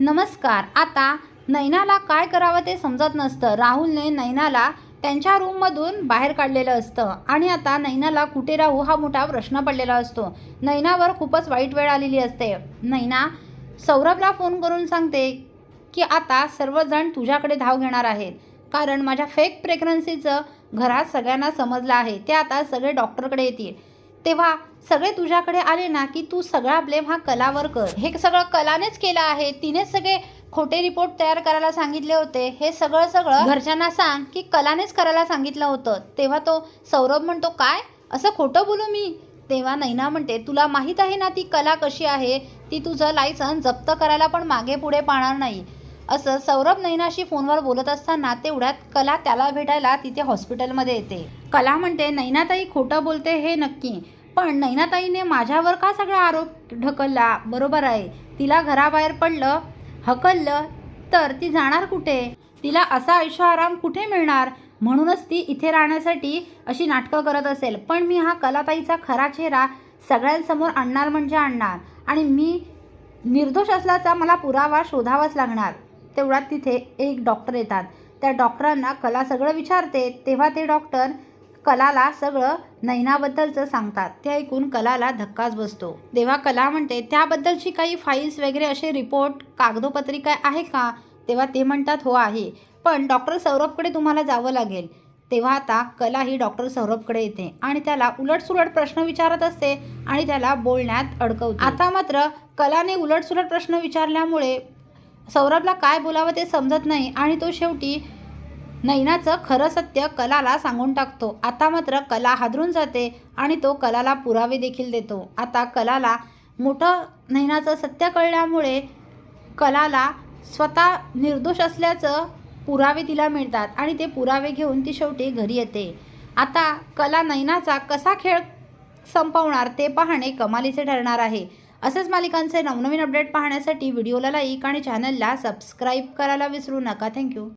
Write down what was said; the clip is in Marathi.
नमस्कार. आता नैनाला काय करावं ते समजत नसतं. राहुलने नैनाला त्यांच्या रूममधून बाहेर काढलेलं असतं आणि आता नैनाला कुठे राहू हा मोठा प्रश्न पडलेला असतो. नैनावर खूपच वाईट वेळ आलेली असते. नैना सौरभला फोन करून सांगते की आता सर्वजण तुझ्याकडे धाव घेणार आहेत. कारण माझ्या फेक प्रेग्नन्सीचं घरात सगळ्यांना समजलं आहे. ते आता सगळे डॉक्टरकडे येतील. तेव्हा सगळे तुझ्याकडे आले ना की तू सगळा ब्लेम हा कलावर कर. हे सगळं कलानेच केलं आहे. तिनेच सगळे खोटे रिपोर्ट तयार करायला सांगितले होते. हे सगळं सगळं घरच्यांना सांग की कलानेच करायला सांगितलं होतं. तेव्हा तो सौरभ म्हणतो काय? असं खोटं बोलू मी? तेव्हा नैना म्हणते तुला माहीत आहे ना ती कला कशी आहे? ती तुझं लायसन जप्त करायला पण मागे पुढे पाहणार नाही. असं सौरभ नैनाशी फोनवर बोलत असताना तेवढ्यात कला त्याला भेटायला तिथे हॉस्पिटलमध्ये येते. कला म्हणते नैनाताई खोटं बोलते हे नक्की. पण नैनाताईने माझ्यावर का सगळा आरोप ढकलला? बरोबर आहे. तिला घराबाहेर पडलं हकललं तर ती जाणार कुठे? तिला असा आयुष्य आराम कुठे मिळणार? म्हणूनच ती इथे राहण्यासाठी अशी नाटकं करत असेल. पण मी हा कलाताईचा खरा चेहरा सगळ्यांसमोर आणणार म्हणजे आणणार. आणि मी निर्दोष असल्याचा मला पुरावा शोधावाच लागणार. तेवढ्यात तिथे एक डॉक्टर येतात. त्या डॉक्टरांना कला सगळं विचारते. तेव्हा ते डॉक्टर कलाला सगळं नैनाबद्दलचं सांगतात. ते ऐकून कलाला धक्काच बसतो. तेव्हा कला म्हणते त्याबद्दलची काही फाईल्स वगैरे असे रिपोर्ट कागदोपत्री काय आहे का? तेव्हा ते म्हणतात हो आहे. पण डॉक्टर सौरभकडे तुम्हाला जावं लागेल. तेव्हा आता कला ही डॉक्टर सौरभकडे येते आणि त्याला उलटसुलट प्रश्न विचारत असते आणि त्याला बोलण्यात अडकवते. आता मात्र कलाने उलटसुलट प्रश्न विचारल्यामुळे सौरभला काय बोलावं ते समजत नाही आणि तो शेवटी नैनाचं खरं सत्य कलाला सांगून टाकतो. आता मात्र कला हादरून जाते आणि तो कलाला पुरावे देखील देतो. आता कलाला मोठं नैनाचं सत्य कळल्यामुळे कलाला स्वतः निर्दोष असल्याचं पुरावे तिला मिळतात आणि ते पुरावे घेऊन ती शेवटी घरी येते. आता कला नैनाचा कसा खेळ संपवणार ते पाहणे कमालीचे ठरणार आहे. असेच मालिकांचे नवनवीन अपडेट पाहण्यासाठी व्हिडिओला लाईक आणि चॅनलला सबस्क्राईब करायला विसरू नका. थँक्यू.